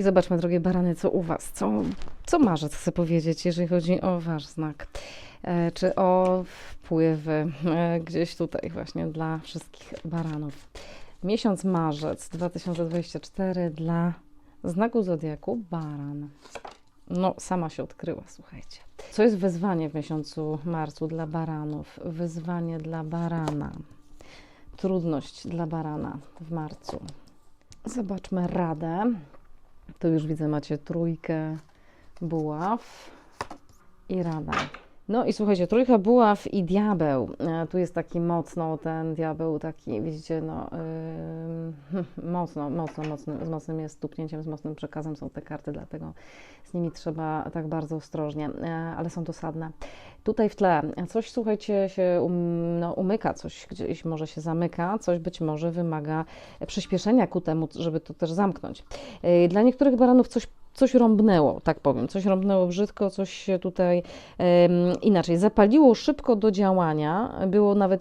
I zobaczmy, drogie barany, co u Was, co, co marzec chce powiedzieć, jeżeli chodzi o Wasz znak, e, czy o wpływy e, gdzieś tutaj właśnie dla wszystkich baranów. Miesiąc marzec 2024 dla znaku zodiaku baran. No, sama się odkryła, słuchajcie. Co jest wyzwanie w miesiącu marcu dla baranów? Wyzwanie dla barana. Trudność dla barana w marcu. Zobaczmy radę. Tu już widzę, macie trójkę buław i rada. No i słuchajcie, trójka buław i diabeł. E, Tu jest taki mocno ten diabeł, taki, widzicie, no yy, mocno, mocno, z mocnym jest tupnięciem, z mocnym przekazem są te karty, dlatego z nimi trzeba tak bardzo ostrożnie, e, ale są dosadne. Tutaj w tle coś, słuchajcie, się um, no, umyka, coś gdzieś może się zamyka, coś być może wymaga przyspieszenia ku temu, żeby to też zamknąć. Yy, Dla niektórych baranów coś coś rąbnęło, tak powiem, coś rąbnęło brzydko, coś się tutaj em, inaczej zapaliło szybko do działania. Było nawet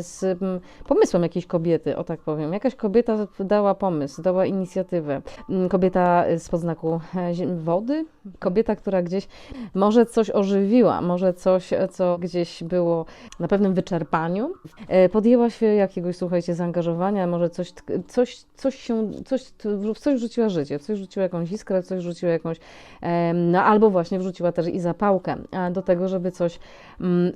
z mm, pomysłem jakiejś kobiety, o tak powiem. Jakaś kobieta dała pomysł, dała inicjatywę. Mm, Kobieta z podznaku e, wody, kobieta, która gdzieś może coś ożywiła, może coś, co gdzieś było na pewnym wyczerpaniu. E, Podjęła się jakiegoś, słuchajcie, zaangażowania, może coś, coś, coś się, coś, w coś rzuciła życie, coś rzuciła jakąś iskrę, coś rzuciła jakąś, no albo właśnie wrzuciła też i zapałkę do tego, żeby coś mm,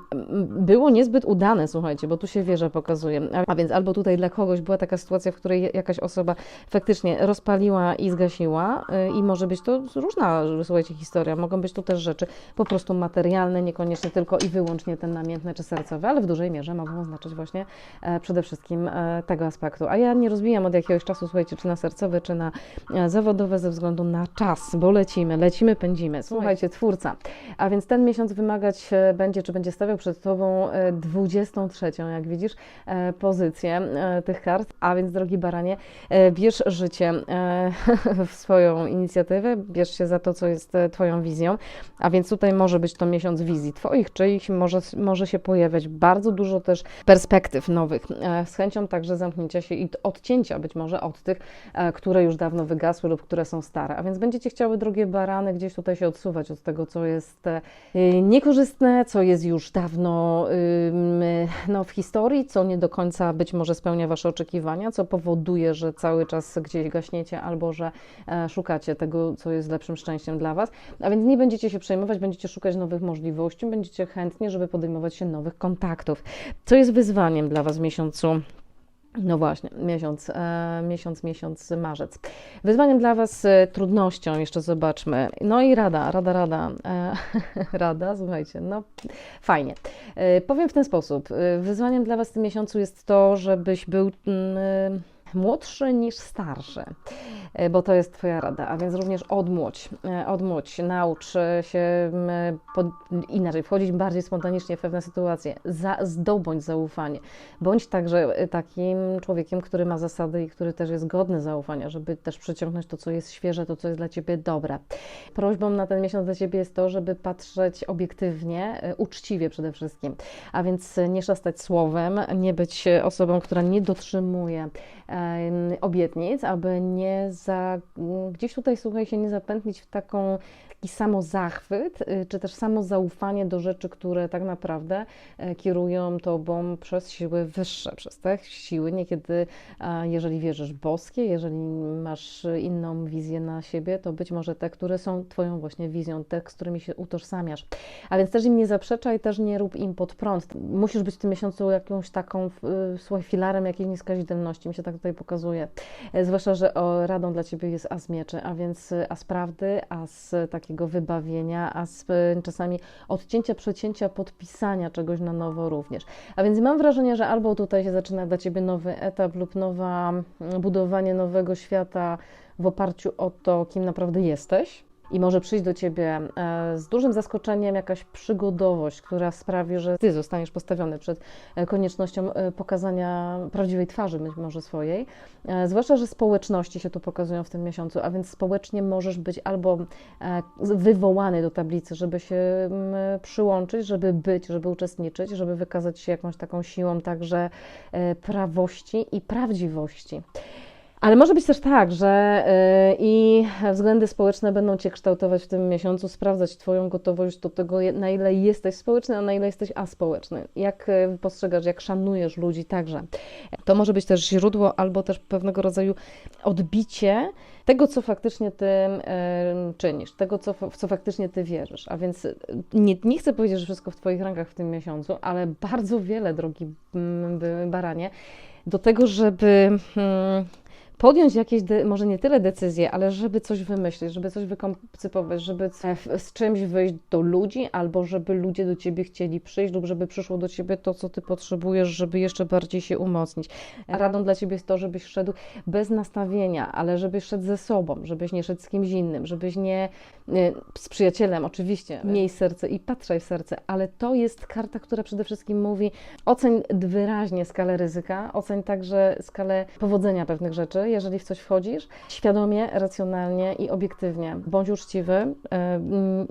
było niezbyt udane, słuchajcie, bo tu się wieża pokazuje. A- więc albo tutaj dla kogoś była taka sytuacja, w której jakaś osoba faktycznie rozpaliła i zgasiła y, i może być to różna, słuchajcie, historia. Mogą być to też rzeczy po prostu materialne, niekoniecznie tylko i wyłącznie ten namiętny czy sercowy, ale w dużej mierze mogą oznaczać właśnie e, przede wszystkim e, tego aspektu. A ja nie rozbijam od jakiegoś czasu, słuchajcie, czy na sercowe, czy na e, zawodowe ze względu na czas, bo lecimy, lecimy, pędzimy. Słuchajcie, twórca. A więc ten miesiąc wymagać e, będzie, czy będzie stawiał przed Tobą e, 23, jak widzisz, e, pozycję e, tych kart. A więc, drogi baranie, e, bierz życie e, w swoją inicjatywę, bierz się za to, co jest e, Twoją wizją. A więc tutaj może być to miesiąc wizji Twoich, czyichś, może, może się pojawiać bardzo dużo też perspektyw nowych, e, z chęcią także zamknięcia się i odcięcia być może od tych, e, które już dawno wygasły lub które są stare. A więc będziecie chciały, drogie barany, gdzieś tutaj się odsuwać od tego, co jest e, niekorzystne, co jest już dawno no, w historii, co nie do końca być może spełnia Wasze oczekiwania, co powoduje, że cały czas gdzieś gaśniecie albo że e, szukacie tego, co jest lepszym szczęściem dla Was. A więc nie będziecie się przejmować, będziecie szukać nowych możliwości, będziecie chętnie, żeby podejmować się nowych kontaktów. Co jest wyzwaniem dla Was w miesiącu no właśnie, miesiąc, e, miesiąc, miesiąc, marzec. Wyzwaniem dla Was e, trudnością, jeszcze zobaczmy. No i rada, rada, rada, e, rada, słuchajcie, no fajnie. Powiem w ten sposób. Wyzwaniem dla Was w tym miesiącu jest to, żebyś był mm, młodszy niż starszy, bo to jest Twoja rada, a więc również odmłodź, e, odmłodź, naucz e, się pod, inaczej, wchodzić bardziej spontanicznie w pewne sytuacje, za, zdobądź zaufanie. Bądź także e, takim człowiekiem, który ma zasady i który też jest godny zaufania, żeby też przyciągnąć to, co jest świeże, to, co jest dla Ciebie dobre. Prośbą na ten miesiąc dla Ciebie jest to, żeby patrzeć obiektywnie, e, uczciwie przede wszystkim, a więc e, nie szastać słowem, nie być e, osobą, która nie dotrzymuje obietnic, aby nie za, gdzieś tutaj, słuchaj, się nie zapętlić w taką taki samozachwyt, y, czy też samozaufanie do rzeczy, które tak naprawdę e, kierują tobą przez siły wyższe, przez te siły niekiedy, a jeżeli wierzysz boskie, jeżeli masz inną wizję na siebie, to być może te, które są twoją właśnie wizją, te, z którymi się utożsamiasz. A więc też im nie zaprzeczaj, też nie rób im pod prąd. Musisz być w tym miesiącu jakąś taką, y, słuchaj, filarem jakiejś nieskazitelności, mi się tak tutaj pokazuje. E, Zwłaszcza, że radą dla Ciebie jest as mieczy, a więc y, as prawdy, as takiego wybawienia, as y, czasami odcięcia, przecięcia, podpisania czegoś na nowo również. A więc mam wrażenie, że albo tutaj się zaczyna dla Ciebie nowy etap lub nowa, budowanie nowego świata w oparciu o to, kim naprawdę jesteś. I może przyjść do ciebie e, z dużym zaskoczeniem jakaś przygodowość, która sprawi, że ty zostaniesz postawiony przed e, koniecznością e, pokazania prawdziwej twarzy, być może swojej. Zwłaszcza, że społeczności się tu pokazują w tym miesiącu, a więc społecznie możesz być albo wywołany do tablicy, żeby się przyłączyć, żeby być, żeby uczestniczyć, żeby wykazać się jakąś taką siłą także prawości i prawdziwości. Ale może być też tak, że y, i względy społeczne będą Cię kształtować w tym miesiącu, sprawdzać Twoją gotowość do tego, na ile jesteś społeczny, a na ile jesteś aspołeczny. Jak y, postrzegasz, jak szanujesz ludzi także. To może być też źródło albo też pewnego rodzaju odbicie tego, co faktycznie Ty y, czynisz, tego, co, w co faktycznie Ty wierzysz. A więc nie, nie chcę powiedzieć, że wszystko w Twoich rękach w tym miesiącu, ale bardzo wiele, drogi baranie, do tego, żeby hmm, podjąć jakieś, de, może nie tyle decyzje, ale żeby coś wymyślić, żeby coś wykoncypować, żeby z czymś wyjść do ludzi, albo żeby ludzie do ciebie chcieli przyjść, lub żeby przyszło do ciebie to, co ty potrzebujesz, żeby jeszcze bardziej się umocnić. Radą dla ciebie jest to, żebyś szedł bez nastawienia, ale żebyś szedł ze sobą, żebyś nie szedł z kimś innym, żebyś nie z przyjacielem, oczywiście. Miej serce i patrzaj w serce, ale to jest karta, która przede wszystkim mówi, oceń wyraźnie skalę ryzyka, oceń także skalę powodzenia pewnych rzeczy, jeżeli w coś wchodzisz, świadomie, racjonalnie i obiektywnie. Bądź uczciwy, e,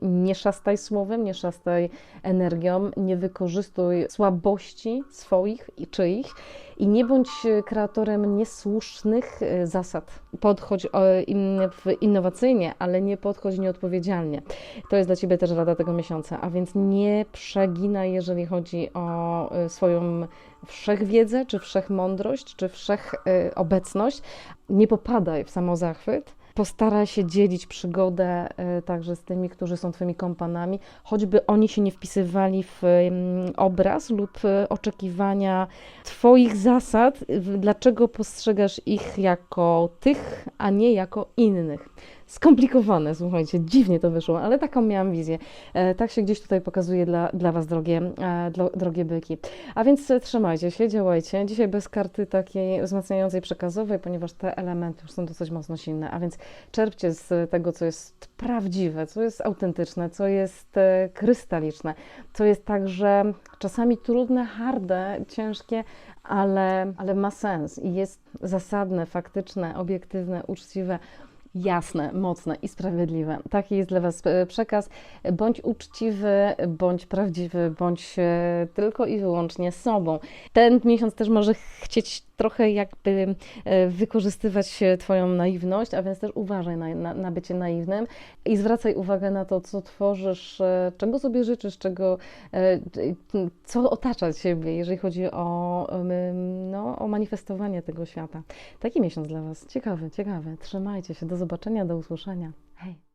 nie szastaj słowem, nie szastaj energią, nie wykorzystuj słabości swoich i czyich i nie bądź e, kreatorem niesłusznych e, zasad. Podchodź innowacyjnie, ale nie podchodź nieodpowiedzialnie. To jest dla Ciebie też rada tego miesiąca, a więc nie przeginaj, jeżeli chodzi o swoją wszechwiedzę, czy wszechmądrość, czy wszechobecność. Nie popadaj w samozachwyt. Postaraj się dzielić przygodę e, także z tymi, którzy są Twoimi kompanami, choćby oni się nie wpisywali w mm, obraz lub e, oczekiwania Twoich zasad, dlaczego postrzegasz ich jako tych, a nie jako innych. Skomplikowane, słuchajcie, dziwnie to wyszło, ale taką miałam wizję. E, tak się gdzieś tutaj pokazuje dla, dla Was, drogie, e, dro, drogie byki. A więc trzymajcie się, działajcie. Dzisiaj bez karty takiej wzmacniającej przekazowej, ponieważ te elementy już są dosyć mocno silne. A więc czerpcie z tego, co jest prawdziwe, co jest autentyczne, co jest e, krystaliczne, co jest także czasami trudne, harde, ciężkie, ale, ale ma sens i jest zasadne, faktyczne, obiektywne, uczciwe. Jasne, mocne i sprawiedliwe. Taki jest dla Was e, przekaz. Bądź uczciwy, bądź prawdziwy, bądź e, tylko i wyłącznie sobą. Ten miesiąc też może chcieć trochę jakby e, wykorzystywać Twoją naiwność, a więc też uważaj na, na, na bycie naiwnym i zwracaj uwagę na to, co tworzysz, czego sobie życzysz, czego, co otacza Ciebie, jeżeli chodzi o, no, o manifestowanie tego świata. Taki miesiąc dla Was. Ciekawy, ciekawy. Trzymajcie się. Do zobaczenia, do usłyszenia. Hej.